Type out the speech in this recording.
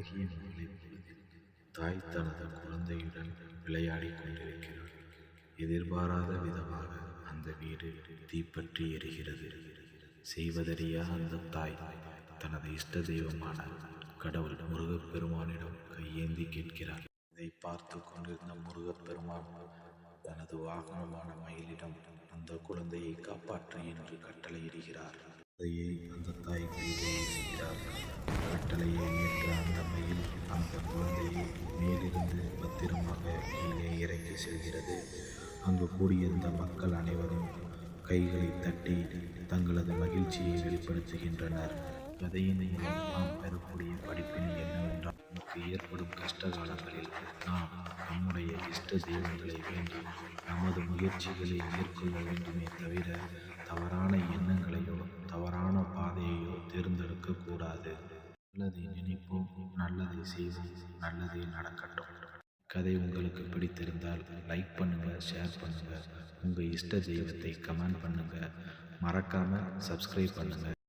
அழகிய மாலை பொழுதில் தாய் தனது குழந்தையுடன் விளையாடிக் கொண்டிருக்கிறாள். எதிர்பாராத விதமாக அந்த வீடு தீப்பற்றி எரிகிறது. செய்வதறியா அந்த தாய் தனது இஷ்ட தெய்வமான கடவுள் முருகப்பெருமானிடம் கையேந்தி கேட்கிறார். இதை பார்த்து கொண்டிருந்த முருகப்பெருமான் தனது வாகனமான மயிலிடம் அந்த குழந்தையை காப்பாற்று என்று கட்டளையிடுகிறார். அதையே அந்த தாய் கையிலே கட்டளையை ஏற்ற அந்த மயில் அந்த குழந்தையை மேலிருந்து பத்திரமாக கீழே இறக்கி செல்கிறது. அங்கு கூடியிருந்த மக்கள் அனைவரும் கைகளை தட்டி தங்களது மகிழ்ச்சியை வெளிப்படுத்துகின்றனர். கதையின் மூலம் நாம் பெறக்கூடிய படிப்பினை என்னவென்றால் நமக்கு ஏற்படும் கஷ்ட காலங்களில் நாம் நம்முடைய இஷ்ட தெய்வங்களை வேண்டி நமது முயற்சிகளை மேற்கொள்ள வேண்டுமே தவிர தவறான எண்ணங்களையோ தவறான பாதையையோ தேர்ந்தெடுக்கக்கூடாது நல்லதை நினைப்போம் நல்லதை செய்வோம் நல்லதே நடக்கட்டும். கதை உங்களுக்கு பிடித்திருந்தால் லைக் பண்ணுங்கள் ஷேர் பண்ணுங்கள் உங்கள் இஷ்ட தெய்வத்தை கமெண்ட் பண்ணுங்கள் மறக்காமல் சப்ஸ்கிரைப் பண்ணுங்கள்